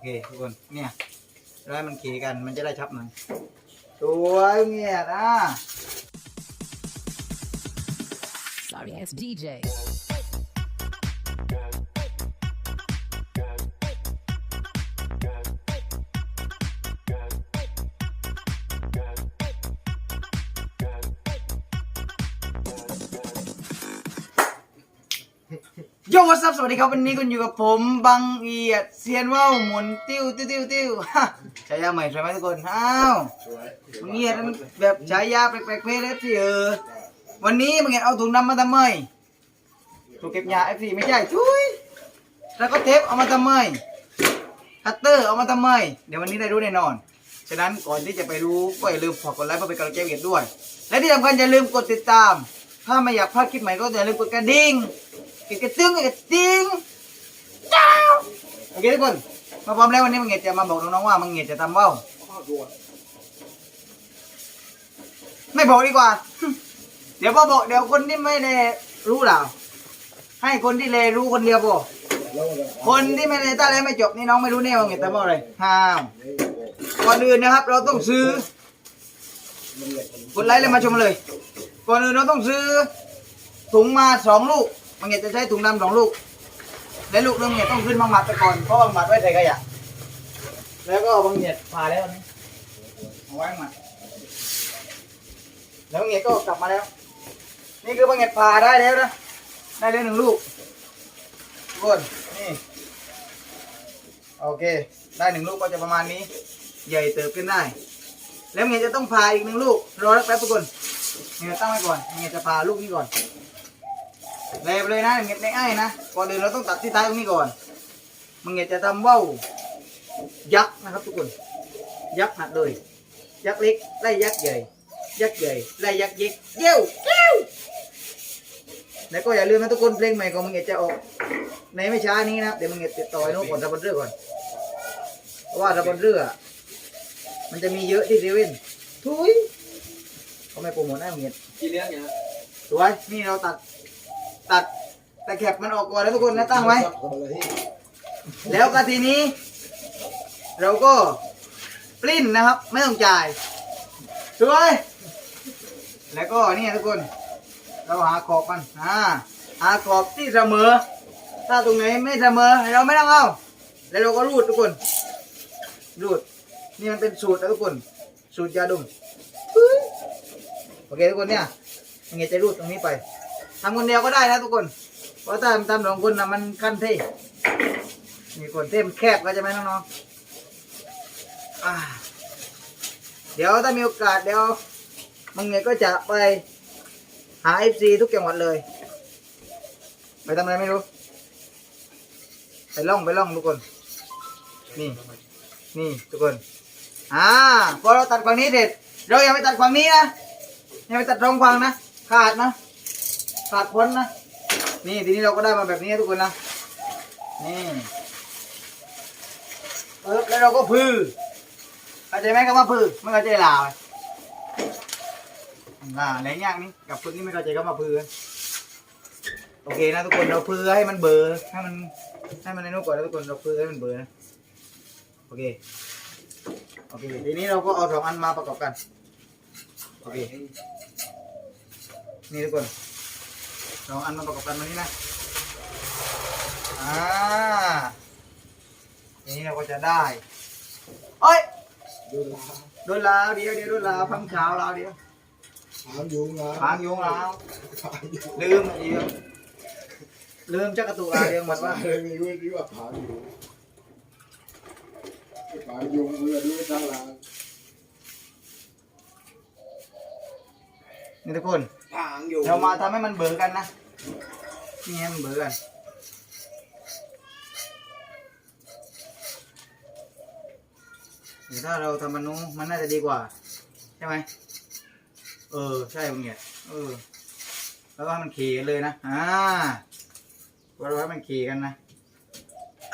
เคทุกคนเนี่ยแล้วให้มันขี่กันมันจะได้ชับหน่อยสวยเงียดอะ Sorry ass DJ. โยวัสสวัสดีครับวันนี้คุณอยู่กับผมบังเอียดเซียนว่าวหมุนติ้วติ้วติ้วติ้วฮะฉายาใหม่ใช่ไหมทุกคนอ้าวบังเอียดมันแบบฉายาแปลกๆเพลฟสิเออวันนี้บังเอียดเอาถุงดำมาทำไมถูกเก็บยาเอฟซีไม่ใช่ชุยแล้วก็เทปเอามาทำไมคัตเตอร์เอามาทำไมเดี๋ยววันนี้ได้รู้แน่นอนฉะนั้นก่อนที่จะไปรู้ก็อย่าลืมฝากกดไลค์เพื่อเป็นกำลังใจให้เอียดด้วย และที่สำคัญอย่าลืมกดติดตาม ถ้าไม่อยากพลาดคลิปใหม่ก็อย่าลืมกดกระดิ่ง กดกระตึ้งกดกระติ้งจ้าวโอเคทุกคนมาพร้อมแล้ววันนี้มังเงียจะมาบอกน้องๆว่ามังเงียจะทำว่าวไม่บอกดีกว่า เดี๋ยวพอบอกเดี๋ยวคนที่ไม่ได้รู้หรอให้คนที่เลยรู้คนเดียวพอคนที่ไม่ได้ตั้งแล้วไม่จบนี่น้องไม่รู้แน่ว่าเงียทำว่าอะไรห้ามก่อนอื่นนะครับ เราต้องซื้อกดไลค์แล้วมาชมเลยก่อนอื่นเราต้องซื้อถุงมาสองลูก มังเงียจะใช้ถุงดำสองลูก และลูกนึงเนี่ยต้องขึ้นบางหมัดไปก่อน เพราะบางหมัดไว้ใส่ขยะ แล้วก็บางเงียผ่าแล้วนี่เอาไว้หมัดแล้วบางเงียก็กลับมาแล้ว นี่คือบางเงียผ่าได้แล้วนะ ได้แล้วหนึ่งลูกทุกคนนี่ โอเค ได้หนึ่งลูกก็จะประมาณนี้ ใหญ่เติบขึ้นได้ แล้วเงียจะต้องผ่าอีกหนึ่งลูก รอแป๊บทุกคนเงียตั้งไว้ก่อนเงียจะผ่าลูกนี้ก่อน เล็บเลยนะเงียบง่ายๆนะก่อนอื่นเราต้องตัดที่ท้ายตรงนี้ก่อนมึงเงียบจะทำว่าวยักษ์นะครับทุกคน ยักษ์หัดเลยยักษ์เล็กไล่ยักษ์ใหญ่ ยักษ์ใหญ่ไล่ยักษ์เย็กเย้วเย้วแล้วก็อย่าลืมนะทุกคนเพลงใหม่ของมึงเงียบจะออกในไม่ช้านี้นะครับเดี๋ยวมึงเงียบติดต่อไอ้โน้ตก่อนทับบนเรือก่อนเพราะว่าทับบนเรือ มันจะมีเยอะที่เซเว่นทุยเขาไม่โปรโมทให้มึงเงียบกี่เรื่องเนี่ยสวยนี่เราตัด ตัดแต่แคบมันออกก่อนแล้วทุกคนนะตั้งไว้ แล้วก็ทีนี้ เราก็ปลิ้นนะครับ ไม่ต้องจ่ายสวยแล้วก็นี่ทุกคน เราหาขอบมันอ่าหาขอบที่เสมอ ถ้าตรงไหนไม่เสมอเราไม่ต้องเอาแล้วเราก็รูดทุกคนรูด นี่มันเป็นสูตรนะทุกคน สูตรยาดมปึ๊บโอเคทุกคนเนี่ยยังไงจะรูดตรงนี้ไป ทำคนเดียวก็ได้นะทุกคน เพราะถ้าทำสองคนนะมันขั้นเท่มีคนเท่มนแคบก็จะไหมน้องๆเดี๋ยวถ้ามีโอกาสเดี๋ยวมังเงยก็จะไปหาเอฟซีทุกจังหวัดเลย ไปทำอะไรไม่รู้ ไปล่องไปล่องทุกคน นี่ นี่ทุกคน อ่า พอเราตัดฝั่งนี้เสร็จ เรายังไม่ตัดฝั่งนี้นะ ยังไม่ตัดตรงฝั่งนะ ขาดนะ ขาดพ้นนะ นี่ทีนี้เราก็ได้มาแบบนี้ทุกคนนะ นี่เออแล้วเราก็พือเข้าใจไหมคำว่าพือไม่เข้าใจลาวอ่าอะไรอย่างนี้กับพึ่งนี่ไม่เข้าใจคำว่าพือโอเคนะทุกคนเราพือให้มันเบอร์ให้มันให้มันในนู้นก่อนนะทุกคนเราพือให้มันเบอร์นะโอเคโอเคทีนี้เราก็เอาสองอันมาประกอบกันโอเคนี่ทุกคน สองอันมาประกอบกันมานี่นะอ่าทีนี้เราก็จะได้เอ้ยดูลาโดนลาวเดียวเดียวโดนลาวพังเช้าลาวเดียวถามยุงนะพางยุงลาวถามยุงลืมเดียวลืมจักรตุลาวเดียวหมดว่าเลยไม่รู้ที่ว่าถามยุงถามยุงเรือด้วยทางหลังนี่ทุกคนเรามาทำให้มันเบื่อกันนะ นี่ให้มันเบื่อกันหรือถ้าเราทำมันนู้นมันน่าจะดีกว่า ใช่ไหมเออ ใช่มึงเนี่ยเออ แล้วก็มันขี่กันเลยนะอ่าเราให้มันขี่กันนะ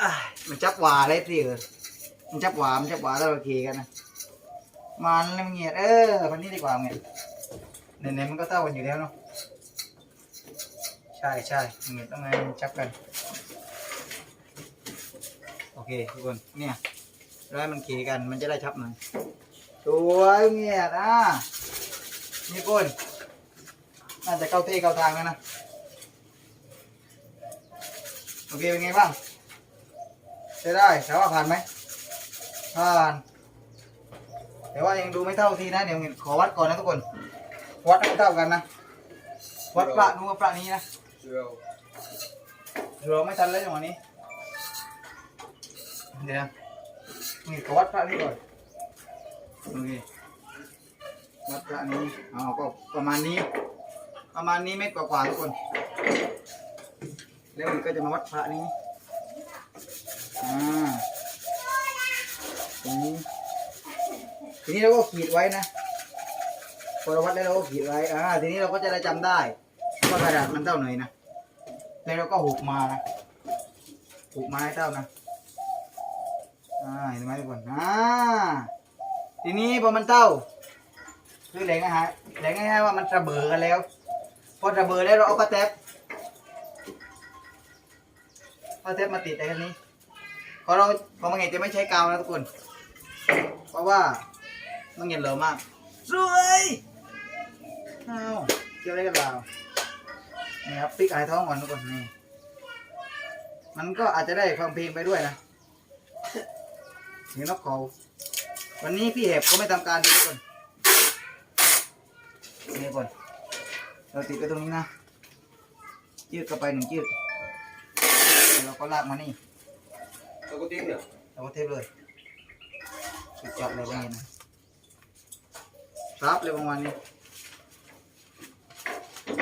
อ่ามันจับหวาเลยสิเออมันจับหวามันจับหวาแล้วเราขี่กันนะมันแล้วมึงเนี่ยเออพันนี้ดีกว่ามึงเนี่ยไหนๆมันก็เท่ากันอยู่แล้วเนาะ ใช่ใช่มึงเนี่ยต้องไงมันจับกัน โอเคทุกคนเนี่ยแล้วให้มันขี่กันมันจะได้ชับหน่อยสวยเงียบอะนี่คุณน่าจะเข้าที่เข้าทางแล้วนะ โอเคเป็นไงบ้างใช้ได้แต่ว่าผ่านไหมผ่าน แต่ว่ายังดูไม่เท่าทีนะ เดี๋ยวขอวัดก่อนนะทุกคน วัดให้เท่ากันนะ วัดประนู้นกับประนี้นะ ยวเราไม่ทันแล้วจังหวะนี้ เดี๋ยวนะนี่ขอวัดพระนี่ก่อนโอเควัดพระนี้เอาก็ประมาณนี้ ประมาณนี้เมตรกว่าๆทุกคน แล้วมันก็จะมาวัดพระนี้อ่าตรงนี้ทีนี้เราก็ขีดไว้นะพอเราวัดแล้วเราก็ขีดไว้อ่าทีนี้เราก็จะได้จำได้ว่ากระดาษมันเท่าไหร่นะ แล้วเราก็หุบมานะหุบมาให้เท่านะอ่าเห็นไหมทุกคนอ่าทีนี้พอมันเท่าคือแหล่งอาหารแหล่งง่ายๆว่ามันระเบิดกันแล้ว พอระเบิดแล้วเราเอากระแทบกระแทบมาติดไอ้คันนี้พอเราพอมันเห็นจะไม่ใช้กาวนะทุกคน เพราะว่ามันเห็นเหลวมากสวยเอาเกี่ยวอะไรกันเรา นี่ครับพลิกอายท้องก่อนทุกคนนี่มันก็อาจจะได้ฟังเพลงไปด้วยนะเสียงนกเขาวันนี้พี่เห็บก็ไม่ทำการดีทุกคนนี่ก่อนเราติดไปตรงนี้นะยืดเข้าไปหนึ่งยืดแล้วเราก็ลากมานี่แล้วก็ทิ้งเนี่ยเราก็เทปเลยติดจับเลยว่างี้นะรับเลยประมาณนี้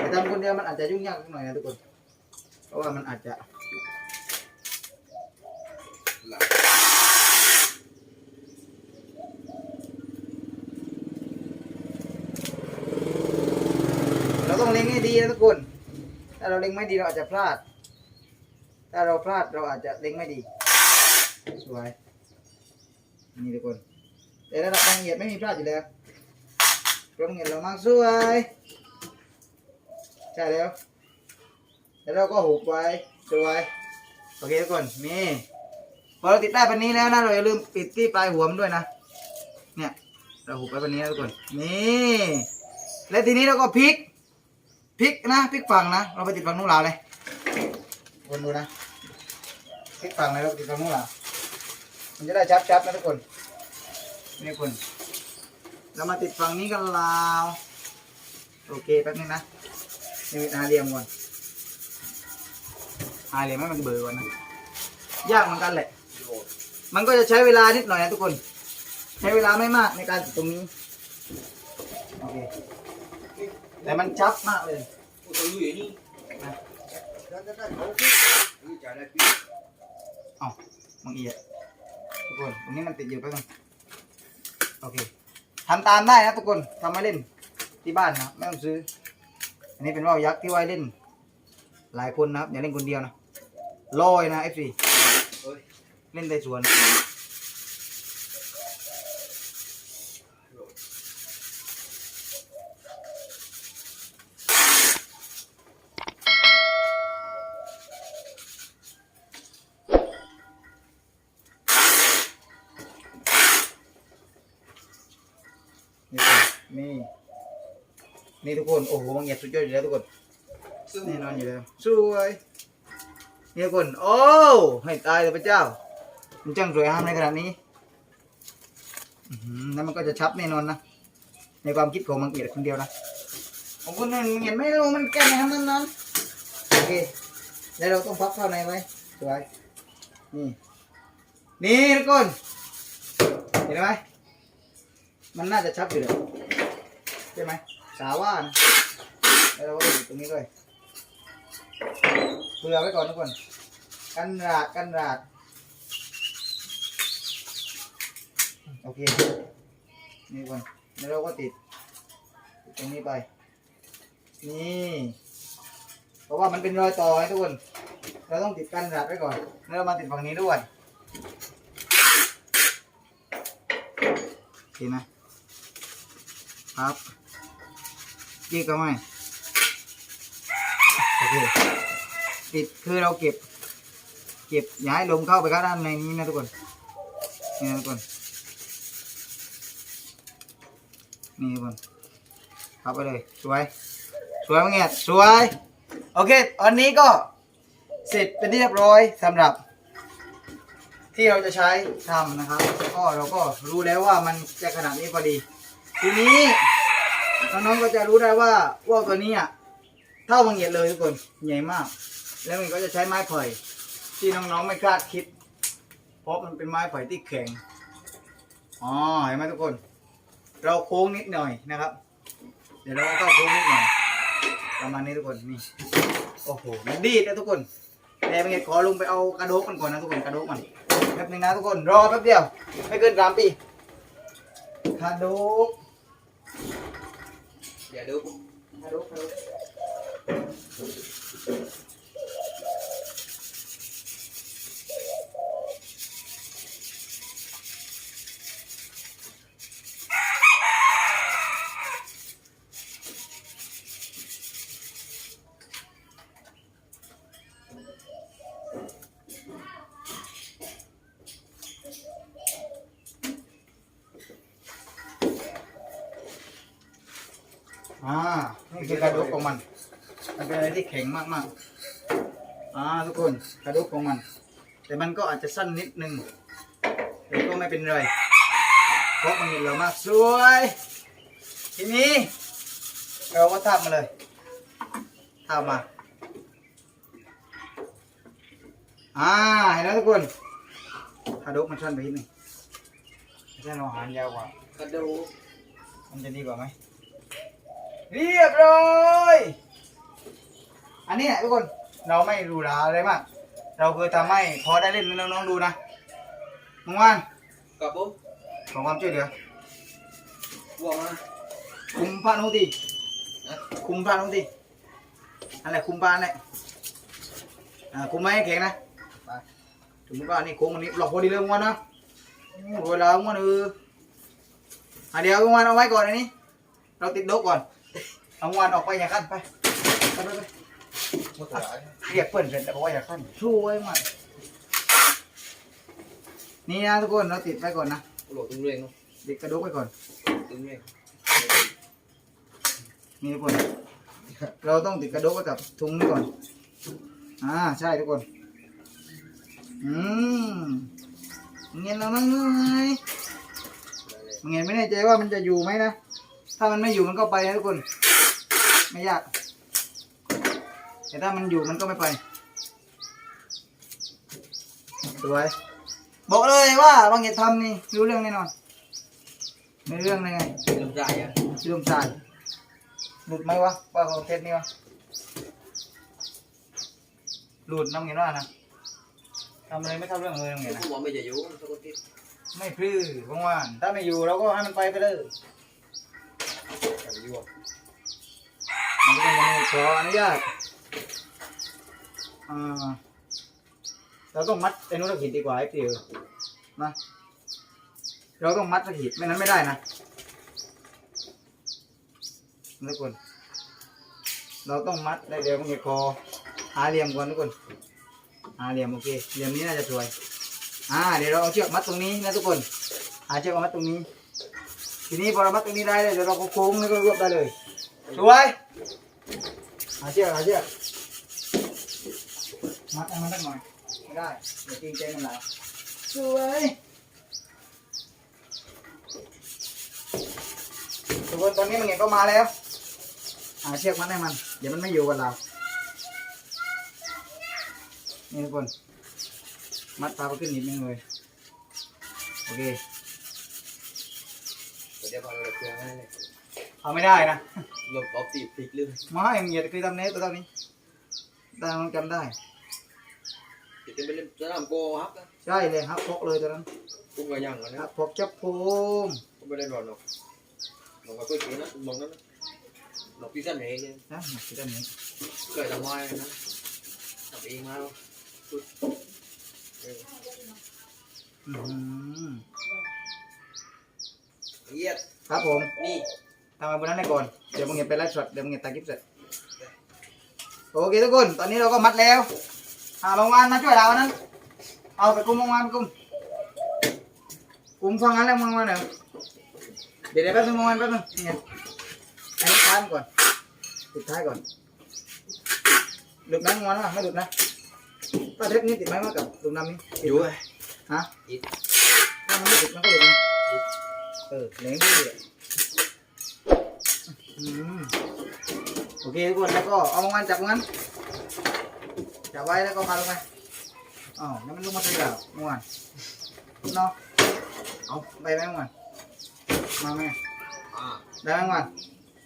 แต่ทำคนเดียวมันอาจจะยุ่งยากหน่อยนะทุกคน เพราะว่ามันอาจจะเราต้องเล็งให้ดีนะทุกคน ถ้าเราเล็งไม่ดีเราอาจจะพลาด ถ้าเราพลาดเราอาจจะเล็งไม่ดี สวย นี่ทุกคน แต่ระดับละเอียดไม่มีพลาดอยู่แล้วเราะละเอียดเรามากสวย ใช่แล้ว แล้วเราก็หุบไว้สวยโอเคทุกคนนี่พอเราติดได้ปันนี้แล้วนะเราอย่าลืมปิดที่ปลายหัวมันด้วยนะ เนี่ย เราหุบไว้ปันนี้นะทุกคน นี่ และทีนี้เราก็พลิกพลิกนะพลิกฝั่งนะ เราไปติดฝั่งนู้นลาเลยวนดูนะพลิกฝั่งเลยเราไปติดฝั่งนู้นลามันจะได้ชับชับๆนะทุกคนนี่ทุกคน เรามาติดฝั่งนี้กันลาว โอเคแป๊บนึงนะ นี่หาเหลี่ยมก่อนหาเหลี่ยมให้มันเบื่อก่อนนะยากเหมือนกันแหละ มันก็จะใช้เวลานิดหน่อยนะทุกคน ใช้เวลาไม่มากในการติดตรงนี้โอเคแต่มันชับมากเลยโอ้ตัวลุยนี่นะแล้วจะได้เขาพี่นี่จ่ายได้พี่เอ้ามึงเอียดทุกคนตรงนี้มันติดอยู่ไปก่อนโอเคทำตามได้นะทุกคนทำมาเล่นที่บ้านนะไม่ต้องซื้อ อันนี้เป็นว่าวยักษ์ที่ไว้เล่น หลายคนนะครับอย่าเล่นคนเดียวนะลอยนะเอฟซีเฮ้ยเล่นในสวนนี่ทุกคนนี่ นี่ทุกคนโอ้โหมังเหยียดสุดยอดอยู่แล้วทุกคนซึ่งแน่นอนอยู่แล้วสวยนี่ทุกคนโอ้ให้ตายเลยพระเจ้า มันจังสวยงามในขนาดนี้อื้อหือแล้วมันก็จะชับแน่นอนนะในความคิดของมังเอียดคนเดียวนะของคนอื่นเห็นไม่รู้มันแก้ในนั้นนั้นโอเคแล้วเราต้องพับเข้าในไว้สวยนี่นี่ทุกคนเห็นไหมมันน่าจะชับอยู่เลยใช่ไหม สาว่านะแล้วเราก็อยู่ตรงนี้ด้วยเผื่อไว้ก่อนทุกคน กันราดกันราด โอเค นี่ก่อนแล้วเราก็ติด ตรงนี้ไป นี่ เพราะว่ามันเป็นรอยต่อไงทุกคน เราต้องติดกันราดไว้ก่อน แล้วเรามาติดฝั่งนี้ด้วยเห็นไหมครับ ยี่ก็ไม่โอเคติดคือเราเก็บ เก็บอย่าให้ลมเข้าไปข้างด้านในนี้นะทุกคนนี่นะทุกคนนี่ทุกคนเข้าไปเลยสวย สวยมั้งเงี้ยสวยโอเคอันนี้ก็เสร็จเป็นที่เรียบร้อยสำหรับ ที่เราจะใช้ทำนะครับ ก็เราก็รู้แล้วว่ามันจะขนาดนี้พอดีทีนี้ น้องๆก็จะรู้ได้ว่าว่าวตัวนี้อะเท่าบางเหยียดเลยทุกคนใหญ่มาก แล้วมันก็จะใช้ไม้ไผ่ที่น้องๆไม่คาดคิด เพราะมันเป็นไม้ไผ่ที่แข็งอ๋อเห็นไหมทุกคน เราโค้งนิดหน่อยนะครับ เดี๋ยวเราก็โค้งนิดหน่อยประมาณนี้ทุกคนนี่โอ้โหมันดีดนะทุกคนแต่เป็นไงขอลงไปเอากระโดกมันก่อนนะทุกคนกระโดกมันแป๊บนึงนะทุกคนรอแป๊บเดียว ไม่เกินสามปีกระโดก อย่าดูกระโดกกระโดก อ่านี่คือกระโดกของมัน มันเป็นอะไรที่แข็งมากๆ อ่าทุกคนกระดูกของมัน แต่มันก็อาจจะสั้นนิดนึงแต่ก็ไม่เป็นไร เพราะมันเห็นเรามากสวย ทีนี้ เราก็ทาบมาเลยทาบมา อ่าเห็นแล้วทุกคนกระดูกมันสั้นไปนิดนึงไม่ใช่เราหารยาวกว่ากระดูกมันจะดีกว่าไหม เรียบร้อย อันนี้แหละทุกคนเราไม่หรูหราอะไรมาก เราคือทำให้พอได้เล่นให้น้องๆดูนะมึงว่านกับผมขอความช่วยเหลือวัวมาคุมผ้านุทีคุมผ้านุทีอะไรคุมผ้าเนี่ยอ่าคุมไม่ให้แข็งนะไปถึงว่านี่โค้งอันนี้หลอกพอดีเลยมึงว่านนะโอ้โหเวลามึงว่านเอออะเดี๋ยวมึงว่านเอาไว้ก่อนอันนี้เราติดโดกก่อน เอามึงว่านออกไปอย่าขั้นไปไปไปไปหมดแล้วเรียกเพื่อนเสร็จแล้วบอกว่าอย่าขั้นช่วยมากนี่นะทุกคนเราติดไปก่อนนะโหลดตึงเร่งเนาะติดกระดูกไปก่อนตึงเร่งนี่ทุกคน เราต้องติดกระดูกไว้กับทุงนี่ก่อน อ่าใช่ทุกคน อืมเงี้ยเรานั่งไงเงี้ยไม่แน่ใจว่ามันจะอยู่ไหมนะ ถ้ามันไม่อยู่มันก็ไปนะทุกคน ไม่ยาก แต่ถ้ามันอยู่มันก็ไม่ไปสวยบอกเลยว่าบางเหตุทำนี่รู้เรื่องแน่นอนไม่เรื่องเลยไงลำไส้อะชื่อมชายหลุดไหมวะว่าเขาเทสนี่วะหลุดน้องเห็นว่านะทำอะไรไม่ทำเรื่องเลยน้องเห็นนะผมว่าไม่จะอยู่สักทีไม่พลื้อว่างๆถ้าไม่อยู่เราก็ให้มันไปไปเลยอย่าไปยุ่งมันก็ต้ องขออนุญาตอ่าเราต้องมัดไอ้นู้นตะขีดดีกว่าไอ้เปียวนะเราต้องมัดตะขีดไม่นั้นไม่ได้นะทุกคนเราต้องมัดได้เดี๋ยวมันจะคอหาเหลี่ยมก่อนทุกคนหาเหลี่ยมโอเคเหลี่ยมนี้น่าจะสวยอ่าเดี๋ยวเราเอาเชือกมัดตรงนี้นะทุกคนหาเชือกมัดตรงนี้ ทีนี้พอเรามัดตรงนี้ได้เลยเดี๋ยวเราก็โค้งแล้วก็รวบได้เลยสวยาเชือกหาเชือกมัดให้มันสักหน่อยไม่ได้เดี๋ยวตีนเจมันหลายสวยทุกคนตอนนี้มันเห็นก็มาแล้วหาเชือกมัดให้มัน เดี๋ยวมันไม่อยู่กับเรานี่ทุกคน มัดปลาไปขึ้นนิดนึงเลยโอเคเดี๋ยวพอเราเคลียร์ให้เลย เอาไม่ได้นะลบออฟตีพลิกเรื่องไม่มึงอย่าเคยทำเนสตัวเท่านี้ตามันจำได้จะเป็นไปเล่นสนามโกฮับนะใช่เลยครับพกเลยตัวนั้นกุ้งก็ยังกันคนะรับพกจับพูมก็ไม่ได้รอนหรอกลงมาเพื่อกินนะมองนั้นนะหลอกพี่สั้นเองเนี่ยนะมาคิดอันนี้เคยทำไว้นะทำเองมาสุดอืมเยียดครับผมนี่ ทำมาบนนั้นได้ก่อน เดี๋ยวมึงเห็นไปไลฟ์สดเดี๋ยวมึงเห็นตาคลิปเสร็จโอเคทุกคน ตอนนี้เราก็มัดแล้วอ่าบางวันมาช่วยเราอันนั้น เอาไปกุมบางวันกุมผมฟังงั้นแล้วมึงมาหนึ่งเดี๋ยวเดี๋ยวแป๊บนึงมึงมาแป๊บนึงเนี่ยอันนี้ท้ายมันก่อนติดท้ายก่อนหลุดไหมมึงวันวะไม่หลุดนะป้าเทปนี้ติดไหมมากับตุ่มน้ำนี้ติดอยู่ไหมเลยฮะติดถ้ามันไม่ติดมันก็หลุดนะเออเหลงดีเลยอืม โอเคทุกคนแล้วก็เอามันจับมันจับไว้แล้วก็พาลงไปอ๋อแล้วมันลงมาตีเราเมื่อวานเนาะเอาไปไหมเมื่อวานมาไหมอ่าได้ไหมเมื่อวาน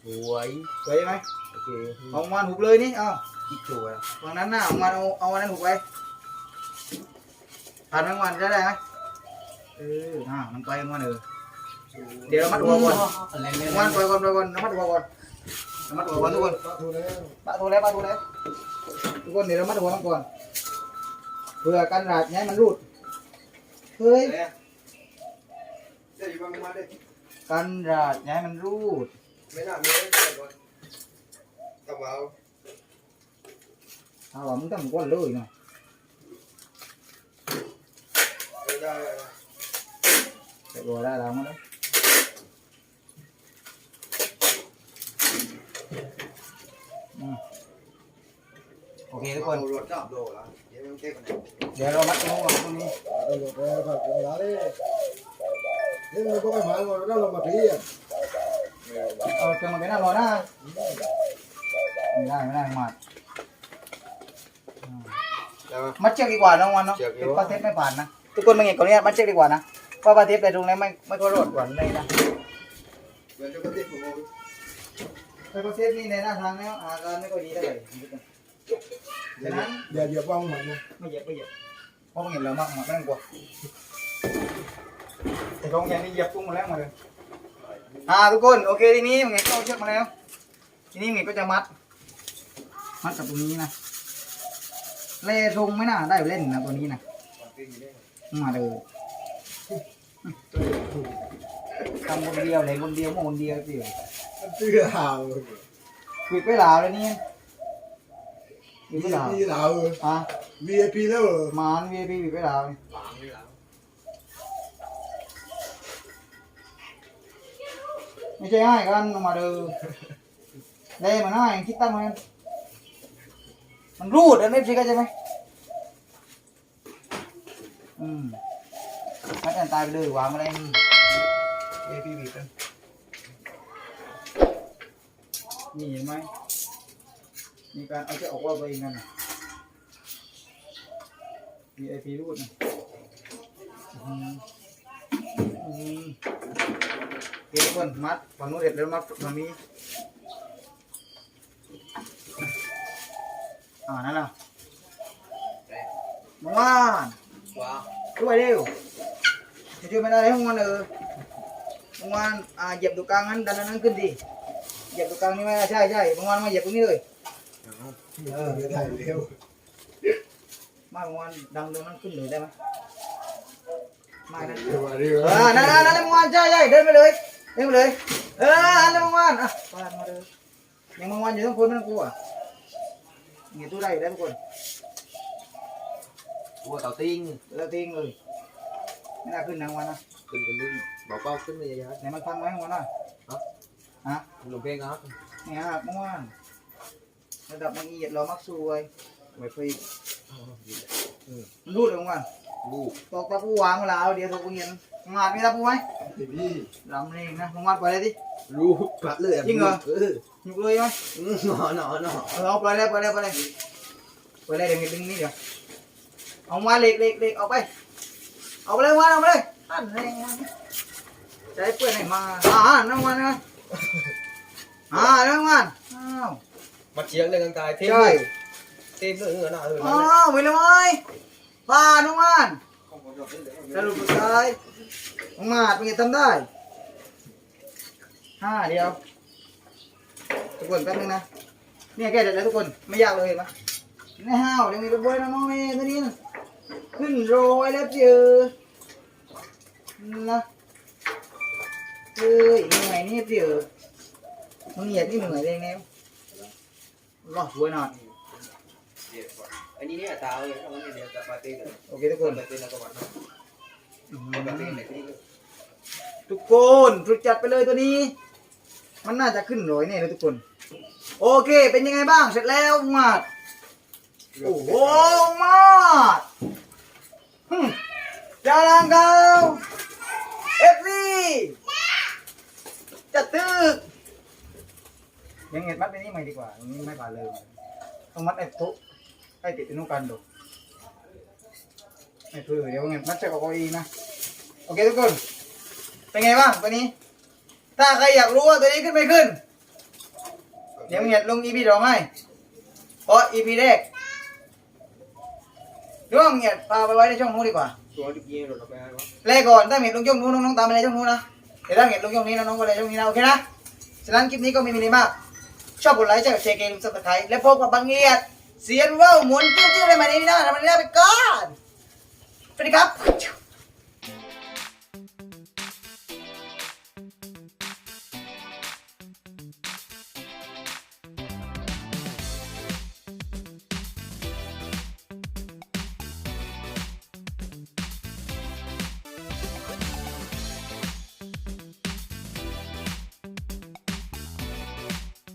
สวยสวยไหมโอเคเอาเมื่อวานหุบเลยนี่เอาคิดสวยวันนั้นน่ะเอาเมื่อวานเอาเอาวันนั้นหุบไปผ่านไหมเมื่อวานจะได้ไหมเอออ่ามันไปเมื่อวานเออ เดี๋ยวเรามัดหัวก่อนอะไรเมื่เนี่ยอวานปล่อยก่อนปล่อยก่อนระมัดหัวก่อนระมัดหัวก่อนทุกคนปะทูแล้วปะทูแล้วทุกคนเดี๋ยวเรามาดูมันก่อนเพื่อกันราดเนี้ยมันรูดเฮ้ยเดี๋ยวอยู่บ้านมาดิกันราดเนี้ยมันรูดไม่น่ามีเลยก่อนกระเป๋าเอาว่ามึงทำก้อนเลยเนาะไม่ได้แต่ตัวได้แล้วมั้งแล้ อืมโอเคทุกคนรถจับโลละเดี๋ยวมันเก็บกันเดี๋ยวเรามัดตรงนี้ก่อนตรงนี้นี่มันก็ไม่หมายว่าเราเรามาพี่อะเอาเกลือมาเป็นน้ำร้อนนะไม่ได้ไม่ได้มัดแล้วมัดเชือกดีกว่าน้องวันเนาะเชือกดีเป็นกว่าปลาเทปไม่ผ่านนะทุกคนมาเห็นก่อนเนี้ยมัดเชือกดีกว่านะเพราะปลาเทปแต่ตรงนี้ไม่ไม่ก็รอดกว่าเลยนะเดี๋ยวจะก็ติดผม ไอ้ประเทศนี้ในหน้าทางแล้วอาการไม่ค่อยดีเท่าไหร่ฉะนั้นอย่าเหยียบว่างหมันนะไม่เหยียบไม่เหยียบเพราะมันเห็นเรามากมันไม่งกลัวแต่ตรงย่างนี้เหยียบปุ้งมาแล้วมาเลยอ่าทุกคนโอเคทีนี้มึงเห็นก็เอาเชือกมาแล้ว ทีนี้มึงเห็นก็จะมัด มัดกับตรงนี้นะเล่ทงไม่น่าได้เล่นนะตัวนี้นะมาเลย ทำคนเดียวเลยคนเดียวโมคนเดียวเดียวมันเสื้อหาวปิดไปหลาวเลยนี่ปิดไปหลาวพี่หาวอะ VIP แล้วมานวีพีปิดไปหลาวหลังนี่หลังไม่ใช่ง่ายกันเอามาเดูเล่มันง่ายคิดตั้งมันมันรูดอันนี้สิเข้าใจไหมอืมไม่กันตายไปเลยวางอะไรนี่ วีพีบีบกันนี่เห็นไหมมีการเอาจะออกว่าตัวเองกันนะ VIP รูดนะอืมอืมเดี๋ยวทุกคนมัดฝั่งนู้นเสร็จแล้วมัดฝั่งนี้อ่านั่นน่ะมังวานว้าช่วยเร็วจะช่วยไม่ได้เลยมังวานเออ มังวานอ่าเหยียบตัวกลางนั้นดันอันนั้นขึ้นดิเหยียบตัวกลางนี่ไหมใช่ใช่มังวานมาเหยียบตรงนี้เลยเออไม่ได้เร็วมามังวานดังตรงนั้นขึ้นเลยได้ไหมไม่นะเร็วเร็วเออนั่นนั่นนั่นมังวานใช่ใช่เดินไปเลยเดินไปเลย เออนั่นมังวานอะปาดมาเลยยังมังวานอยู่ทั้งคนทั้งกูอะเงี้ยตู้ได้อยู่แล้วทุกคนตัวเต่าติ้งแล้วทิ้งเลยไม่น่าขึ้นนางวันนะขึ้นไปลื่นเบาเป้าขึ้นไปยาวไหนมันพังไหมวันน่ะฮะๆลงเพลงครับเนี่ยฮะมังวานระดับมันเหยียดเรามักสวยไว้ฟรีมันรูดเลยมังวานลูกตอกตะปูวางเวลาเอาเดี๋ยวตะปูเห็นมังวานมีตะปูไหมพี่ลำเองนะมังวานปล่อยเลยดิ ลูกพัดเลยจริงเหรอ เอออยู่เลยไหมหนอหนอหนอเออเอาปล่อยเลยปล่อยเลยปล่อยเลยปล่อยเลยเดี๋ยวมีดึงนี่เดี๋ยวเอามาเหล็กเหล็กเหล็กเอาไป เอาไปเลยวันเอาไปเลยนั่นแรงนะ ใช้เปื้อนให้มาอ่าน้ำมันนะอ่าน้ำมันอ้าวมาเชียงเลยกันตายเทมใช่เทมเลยเออหน้าเอออ้าวไปเลยไหมปลาน้ำมันสรุปสุดท้ายน้ำมันเป็นไงทำได้ห้าเดียว ทุกคนแป๊บนึงนะเนี่ยแค่เดี๋ยวแล้วทุกคนไม่ยากเลยเห็นไหมในห้าวยังมีตัวบอยน้องเมย์ตัวนี้นะขึ้นโรยแล้วเจอนะ เฮ้ยเหนื่อยนี่เจอมึงเหยียดนี่เหนื่อยเลยแนวรอดหัวหน่อยอันนี้เนี่ยตาเลยถ้ามันเดี๋ยวจะปาร์ตี้เลยโอเคทุกคนปาร์ตี้แล้วก็วันนั้นอืมปาร์ตี้ไหนที่นี่โคนสุดจัดไปเลยตัวนี้ มันน่าจะขึ้นร้อยแน่เลยทุกคน โอเค เป็นยังไงบ้าง เสร็จแล้วมาดโอ้โห มาดหึจารังเกาเอฟซี จะตึกยังเห็นมัดไปนี่ใหม่ดีกว่าตรงนี้ไม่ผ่านเลยต้องมัดไอ้ทุกไอ้ติดไอ้นุกันดูไม่เพื่อเดี๋ยวเงินมัดจะออกเอาเองนะโอเคทุกคนเป็นไงบ้างตัวนี้ ถ้าใครอยากรู้ว่าตัวนี้ขึ้นไม่ขึ้น เดี๋ยวเงียดลง EP สองให้เพราะ EP แรกเรื่องเงียดพาไปไว้ในช่องนู้นดีกว่าตัวที่กี้เราไปให้วะแรกก่อนถ้าเงียดลงช่องนู้นน้องๆตามไปในช่องนู้นนะ เดี๋ยวถ้เห็นลงช่องนี้น้องก็เลยช่องนี้นะโอเคนะฉะนั้นคลิปนี้ก็ไม่มีอะไรมาก ชอบกดไลค์แชร์เกมสับสไครต์และพบกับบางเงียดเสียนว่าวหมุนจิ้วๆอะไรมานี้นะทำมันนี้ไปก่อนสวัสดีครับ